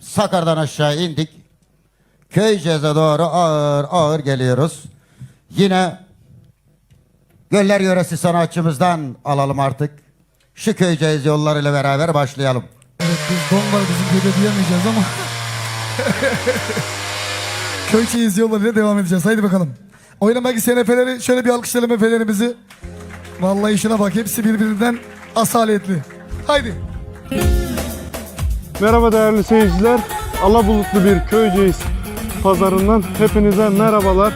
Sakar'dan aşağı indik. Köyceğiz'e doğru ağır ağır geliyoruz. Yine Göller yöresi sanatçımızdan alalım artık. Şu Köyceğiz yollarıyla beraber başlayalım. Evet biz var bizim köyde diyemeyeceğiz ama. Köyçeyiz yollarıyla devam edeceğiz. Haydi bakalım. Oynamak isteyen efeleri şöyle bir alkışlayalım efelerimizi. Vallahi şuna bak hepsi birbirinden asaletli. Haydi. Merhaba değerli seyirciler. Alabulutlu bir köyceğiz pazarından hepinize merhabalar.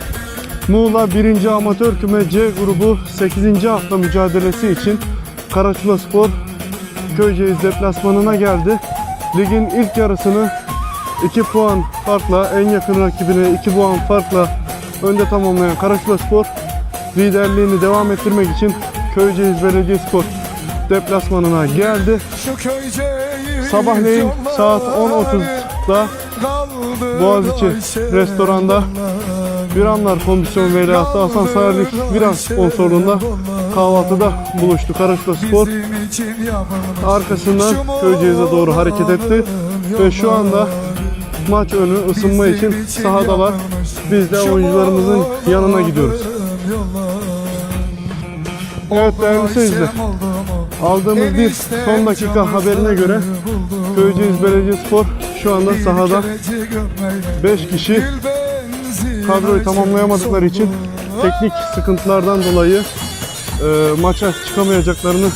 Muğla 1. Amatör Küme C grubu 8. hafta mücadelesi için Karaçula Spor Köyceğiz deplasmanına geldi. Ligin ilk yarısını 2 puan farkla en yakın rakibine 2 puan farkla önde tamamlayan Karaçula Spor liderliğini devam ettirmek için Köyceğiz Belediyespor deplasmanına geldi. Sabahleyin saat 10.30'da kaldı Boğaziçi restoranda. Bir Anlar Komisyon Veliahtı Hasan Sayarlık Biraz sponsorluğunda kahvaltıda buluştu. Karaçla Spor arkasından Köyceğiz'e doğru hareket etti ve şu anda maç önü ısınma için sahadalar. Biz de oyuncularımızın yanına gidiyoruz. Evet değerli seyirciler. Aldığımız bir son dakika haberine göre Köyceğiz Belediyespor şu anda sahada 5 kişi kadroyu tamamlayamadıkları için teknik sıkıntılardan dolayı e, maça çıkamayacaklarını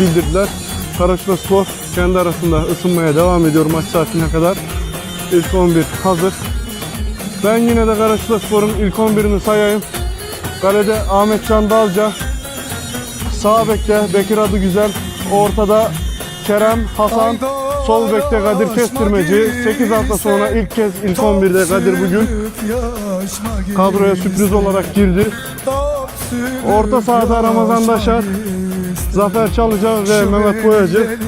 bildirdiler. Karaçla Spor kendi arasında ısınmaya devam ediyor maç saatine kadar. İlk 11 hazır. Ben yine de Karaçla Spor'un ilk 11'ini sayayım. Kalede Ahmet Can Dalca, sağ bekte Bekir Adı Güzel, ortada Kerem, Hasan, sol bekte Kadir Kestirmeci. 8 hafta sonra ilk kez ilk 11'de Kadir bugün kadroya sürpriz olarak girdi. Orta sahada Ramazan Daşar, Zafer Çalıca ve Mehmet Boyacı.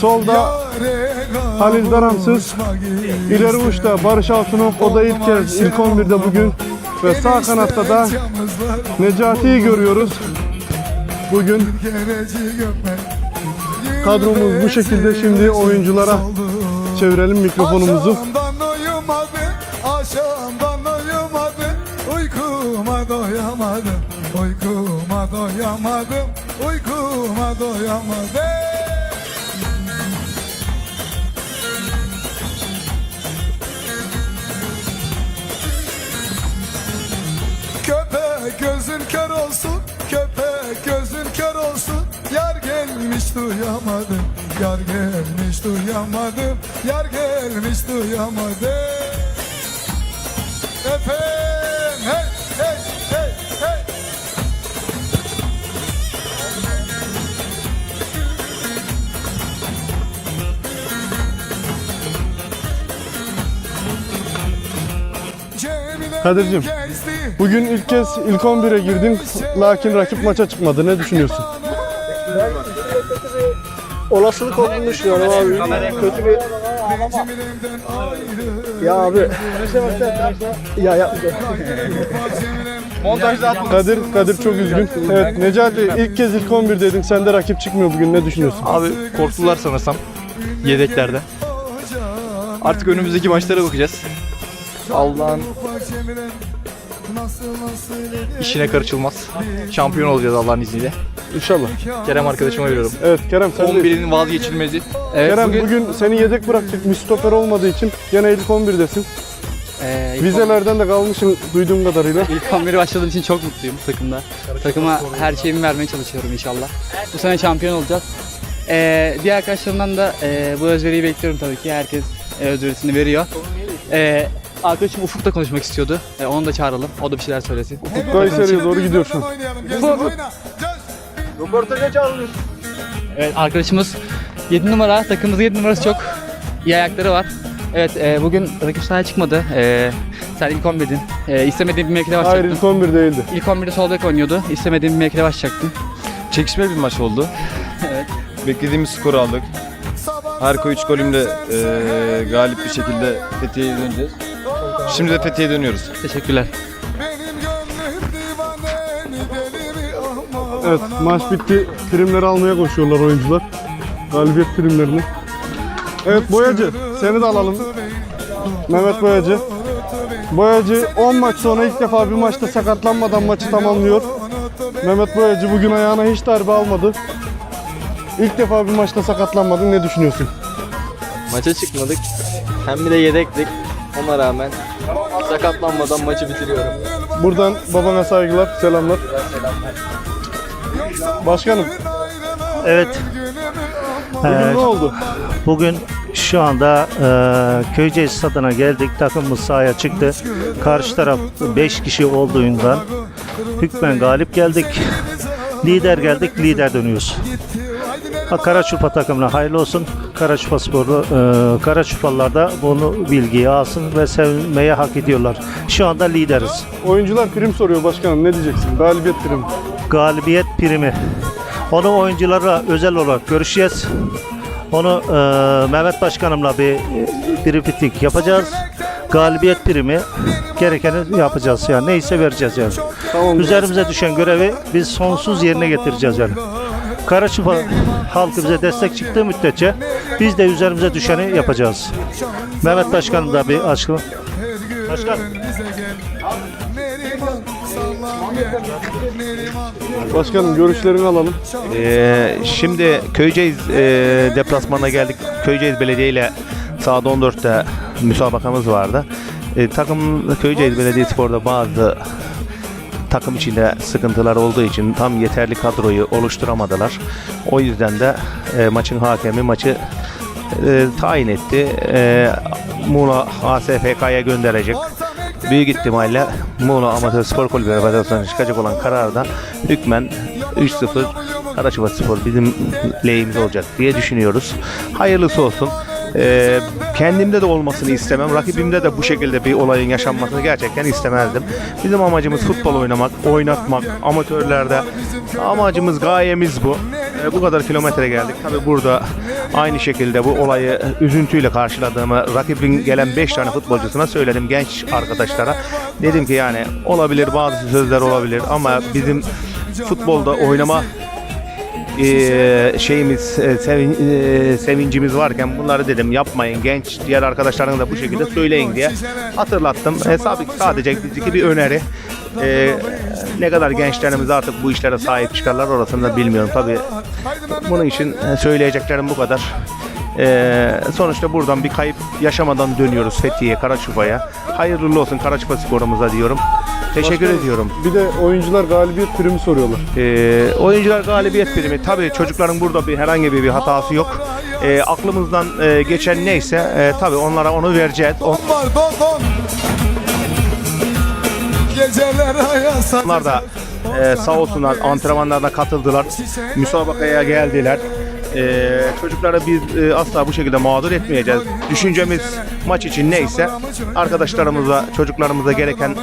Solda Halil Daramsız, ileri uçta Barış Altınok, o da ilk kez ilk 11'de bugün. Ve sağ kanatta da Necati'yi görüyoruz. Bugün kadromuz bu şekilde. Şimdi oyunculara çevirelim mikrofonumuzu. Köpek gözün kör olsun, köpek gözün kör olsun. Yar gelmiş duyamadım, yar gelmiş duyamadım, yar gelmiş duyamadım. Efendim, hey, hey, hey, hey. Kadir'cim, Bugün ilk kez ilk 11'e girdin lakin rakip maça çıkmadı. Ne düşünüyorsun? olasılık olduğunu düşünüyorum abi. Kötü bir ya abi. ya ya Kadir Kadir çok üzgün. Evet Necati ilk kez ilk 11 dedin. Sen de rakip çıkmıyor bugün. Ne düşünüyorsun? Abi korktular sanırsam yedeklerde. Artık önümüzdeki maçlara bakacağız. Allah'ın işine karışılmaz. Şampiyon olacağız Allah'ın izniyle. İnşallah. Kerem arkadaşıma veriyorum. Evet Kerem sen de. 11'in vazgeçilmezi. Evet, Kerem bugün, bugün seni yedek bıraktık. Bir stoper olmadığı için gene ilk 11'desin. Ee, ilk, Vizelerden de kalmışsın duyduğum kadarıyla. ilk 11'e başladığım için çok mutluyum takımda. Takıma her şeyimi vermeye çalışıyorum inşallah. Bu sene şampiyon olacağız. Ee, diğer arkadaşlarımdan da e, bu özveriyi bekliyorum tabii ki. Herkes e, özverisini veriyor. Ee, arkadaşım Ufuk da konuşmak istiyordu. E, onu da çağıralım. O da bir şeyler söylesin. Ufuk Kayseri'ye doğru gidiyorsun. Evet arkadaşımız 7 numara. Takımımızın 7 numarası çok iyi ayakları var. Evet e, bugün rakip sahaya çıkmadı. E, sen ilk 11'din. E, istemediğim bir mevkide Hayır başlayacaktın. ilk 11 değildi. İlk 11'de sol bek oynuyordu. İstemediğim bir mevkide başlayacaktın. Çekişmeli bir maç oldu. Evet. Beklediğimiz skoru aldık. Harika 3 golümle eee, galip bir şekilde Fethiye'ye döneceğiz. Şimdi de Fethiye'ye dönüyoruz. Teşekkürler. Evet maç bitti. Primleri almaya koşuyorlar oyuncular. Galibiyet primlerini. Evet Boyacı seni de alalım. Mehmet Boyacı. Boyacı 10 maç sonra ilk defa bir maçta sakatlanmadan maçı tamamlıyor. Mehmet Boyacı bugün ayağına hiç darbe almadı. İlk defa bir maçta sakatlanmadın. Ne düşünüyorsun? Maça çıkmadık. Hem bir de yedektik. Ona rağmen sakatlanmadan maçı bitiriyorum. Buradan babana saygılar, selamlar. Başkanım, Evet. bugün Ee, ne oldu? bugün şu anda e, Köyceğiz stadına geldik. Takımımız sahaya çıktı. Karşı taraf 5 kişi olduğundan hükmen galip geldik. Lider geldik, lider dönüyoruz. Ha, Karaçurpa takımına hayırlı olsun. Karaçurpa sporu, e, Karaçurpalılar da bunu bilgiyi alsın ve sevmeyi hak ediyorlar. Şu anda lideriz. Oyuncular prim soruyor başkanım. Ne diyeceksin? Galibiyet primi. galibiyet primi. Onu oyunculara özel olarak görüşeceğiz. Onu e, Mehmet Başkanımla bir bir fitlik yapacağız. Galibiyet primi gerekeni yapacağız yani neyse vereceğiz yani. Tamam. Üzerimize düşen görevi biz sonsuz yerine getireceğiz yani. Karaçupa halkı bize destek çıktığı müddetçe biz de üzerimize düşeni yapacağız. Mehmet Başkanım da bir açıklama. Başkan. Başkanım görüşlerini alalım. Ee, şimdi Köyceğiz e, deplasmanına geldik. Köyceğiz Belediye ile sahada 14'te müsabakamız vardı. E, takım Köyceğiz Belediyespor'da bazı takım içinde sıkıntılar olduğu için tam yeterli kadroyu oluşturamadılar. O yüzden de e, maçın hakemi maçı e, tayin etti. E, Muğla ASFK'ya gönderecek. Büyük ihtimalle Muğla Amatör Spor Kulübü Federasyonu'na çıkacak olan kararda hükmen 3-0 Karaçuba Spor bizim lehimize olacak diye düşünüyoruz. Hayırlısı olsun. Ee, kendimde de olmasını istemem. Rakibimde de bu şekilde bir olayın yaşanmasını gerçekten istemezdim. Bizim amacımız futbol oynamak, oynatmak, amatörlerde amacımız, gayemiz bu. Ee, bu kadar kilometre geldik. Tabi burada aynı şekilde bu olayı üzüntüyle karşıladığımı rakibin gelen 5 tane futbolcusuna söyledim genç arkadaşlara. Dedim ki yani olabilir bazı sözler olabilir ama bizim futbolda oynama eee, şeyimiz e, sevin- e, sevincimiz varken bunları dedim yapmayın genç diğer arkadaşlarına da bu şekilde söyleyin diye hatırlattım. E, ki sadece bizdeki bir öneri. E, ne kadar gençlerimiz artık bu işlere sahip çıkarlar orasını da bilmiyorum. Tabii bunun için e, söyleyeceklerim bu kadar. E, sonuçta buradan bir kayıp yaşamadan dönüyoruz Fethiye, Karaçupa'ya. Hayırlı olsun Karaçupa sporumuza diyorum. Teşekkür Başkanım, ediyorum. Bir de oyuncular galibiyet primi soruyorlar. Ee, oyuncular galibiyet primi. Tabii çocukların burada bir herhangi bir, bir hatası yok. Ee, aklımızdan e, geçen neyse e, tabii onlara onu vereceğiz. Var don don Geceler ayasa Onlar da e, sağ olsunlar antrenmanlarına katıldılar. Müsabakaya geldiler. Ee, çocuklara biz e, asla bu şekilde mağdur etmeyeceğiz. Düşüncemiz maç için neyse arkadaşlarımıza, çocuklarımıza gereken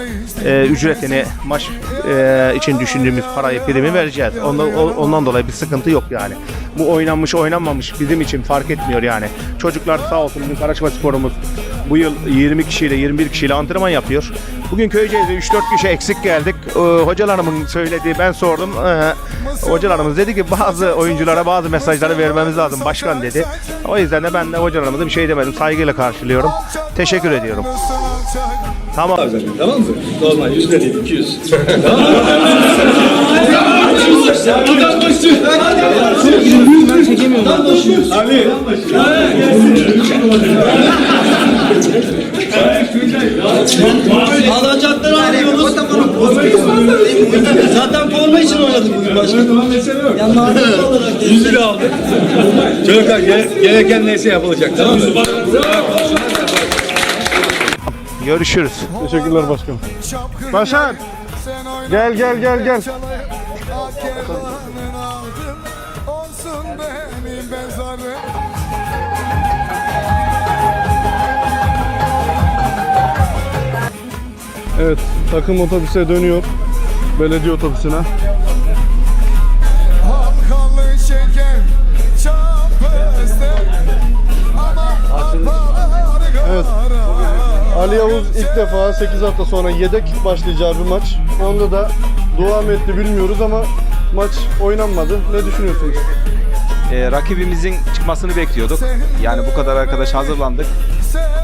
e, ücretini maç e, için düşündüğümüz parayı primi vereceğiz. Ondan, ondan dolayı bir sıkıntı yok yani. Bu oynanmış oynanmamış bizim için fark etmiyor yani. Çocuklar sağ olsun bizim Karaçma sporumuz bu yıl 20 kişiyle 21 kişiyle antrenman yapıyor. Bugün Köyceğiz'e 3-4 kişi eksik geldik. Ee, hocalarımın söylediği ben sordum. Ee, hocalarımız dedi ki bazı oyunculara bazı mesajları vermemiz lazım başkan dedi. O yüzden de ben de hocalarımıza bir şey demedim. Saygıyla karşılıyorum. Teşekkür ediyorum. Tamam. Tamam mı? Normal 100 lira değil 200. Abi. Alacakları alıyoruz. Zaten forma için oynadık bugün başkanım. Yani mağdur olarak. 100 lira aldık. Çocuklar gere- gereken neyse yapılacak tamam mı? Görüşürüz. Teşekkürler başkanım. Başar. Gel gel gel gel. Evet takım otobüse dönüyor. Belediye otobüsüne. Evet. Ali Yavuz ilk defa 8 hafta sonra yedek başlayacağı bir maç. Onda da dua etti bilmiyoruz ama maç oynanmadı. Ne düşünüyorsunuz? E, rakibimizin çıkmasını bekliyorduk. Yani bu kadar arkadaş hazırlandık.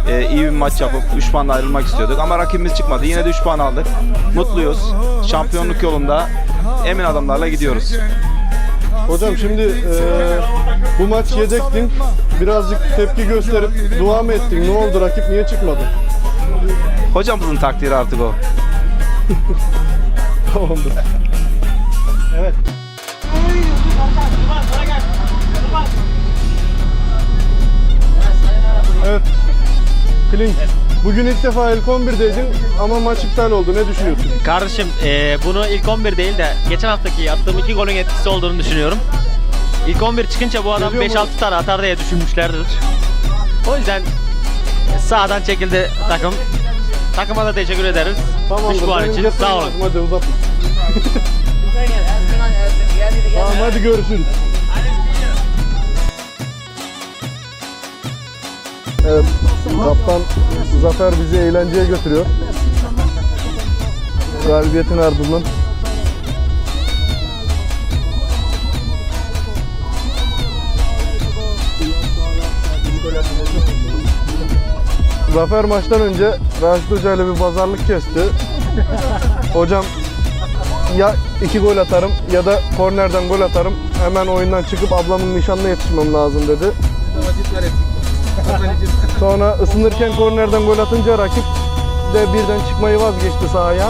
E, iyi bir maç yapıp 3 puanla ayrılmak istiyorduk ama rakibimiz çıkmadı. Yine de 3 puan aldık. Mutluyuz. Şampiyonluk yolunda emin adamlarla gidiyoruz. Hocam şimdi eee, bu maç yedektin. Birazcık tepki gösterip dua mı ettin? Ne oldu? Rakip niye çıkmadı? Hocamızın takdiri artık o. Tamamdır. Evet. Klink. Bugün ilk defa ilk 11'deydin ama maç iptal oldu. Ne düşünüyorsun? Kardeşim eee, bunu ilk 11 değil de geçen haftaki yaptığım iki golün etkisi olduğunu düşünüyorum. İlk 11 çıkınca bu adam Geliyor mu? 5-6 tane atar diye düşünmüşlerdir. O yüzden sağdan çekildi takım. Takıma da teşekkür ederiz. 3 Tamamdır. puan benim için. Sağ olun. Hadi uzatma. tamam hadi görüşürüz. Evet, kaptan Zafer bizi eğlenceye götürüyor. Galibiyetin ardından. Zafer maçtan önce Raşit Hoca ile bir pazarlık kesti. Hocam ya iki gol atarım ya da kornerden gol atarım. Hemen oyundan çıkıp ablamın nişanına yetişmem lazım dedi. Sonra ısınırken kornerden gol atınca rakip de birden çıkmayı vazgeçti sahaya.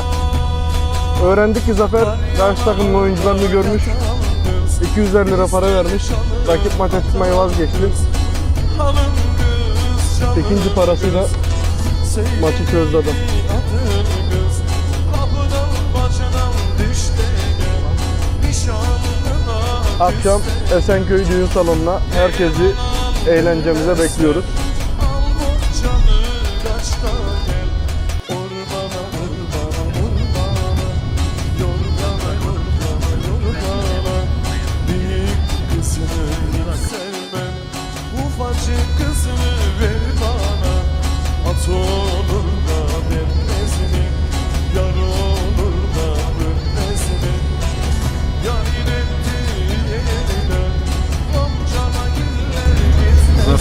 Öğrendik ki Zafer karşı takımın oyuncularını görmüş. 250 lira para vermiş. Rakip maça çıkmayı vazgeçti. İkinci parasıyla maçı çözdü adam. Akşam Esenköy düğün salonuna herkesi eğlencemize bekliyoruz.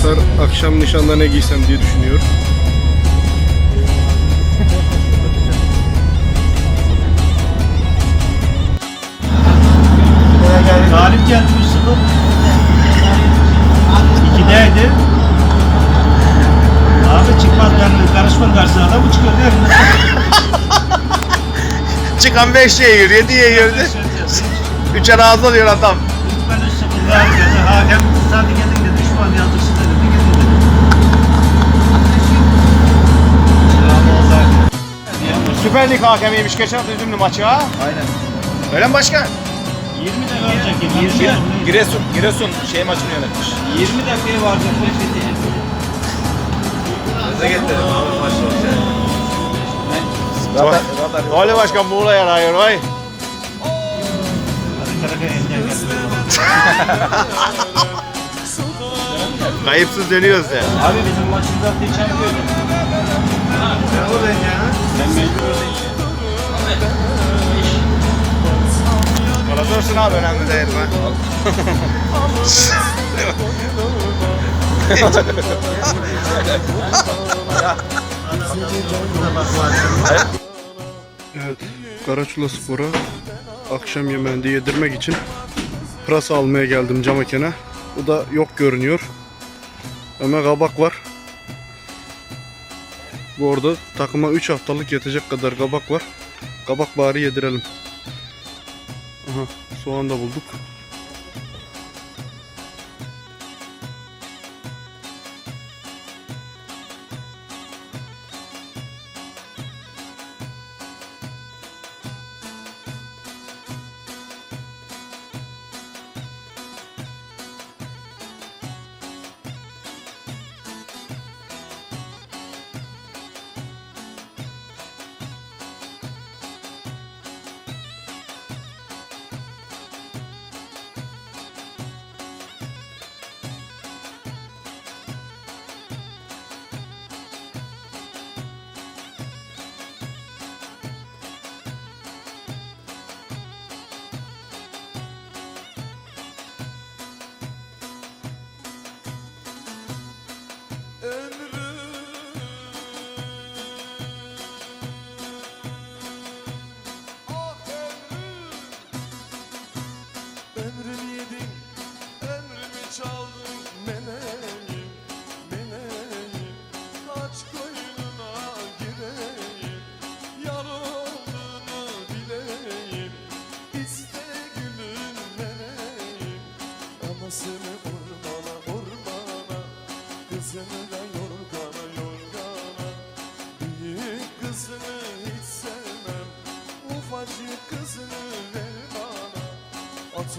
Zafer akşam nişanda ne giysem diye düşünüyor. Galip geldi 3-0. 2'deydi. Abi çıkmaz ben karışmam karşısına da bu çıkıyor değil mi? Çıkan 5 yiyor, 7 yiyor. 3'e razı oluyor adam. Ben 3-0 galip geldi. Hakem sadece geldik de düşman yazdırsın Süper Lig hakemiymiş geçen hafta üzümlü maçı ha. Aynen. Öyle mi başkan? 20 de verecek. 20 Giresun, Giresun şey maçını yönetmiş. 20 dakikaya varacak. Öyle başkan Muğla yarıyor vay. Kayıpsız dönüyoruz ya. Abi bizim maçımızda geçen gün. Ben buradayım ya. Ben mecbur Bana dursun abi önemli değil ben. Evet, Karaçula Spor'a akşam yemeğinde yedirmek için pırasa almaya geldim Cameken'e. Bu da yok görünüyor. Ama kabak var. Bu arada takıma 3 haftalık yetecek kadar kabak var. Kabak bari yedirelim. Aha, soğan da bulduk. Kızını da yorgana yorgana Büyük kızını hiç sevmem. Ufacık kızını ver bana. At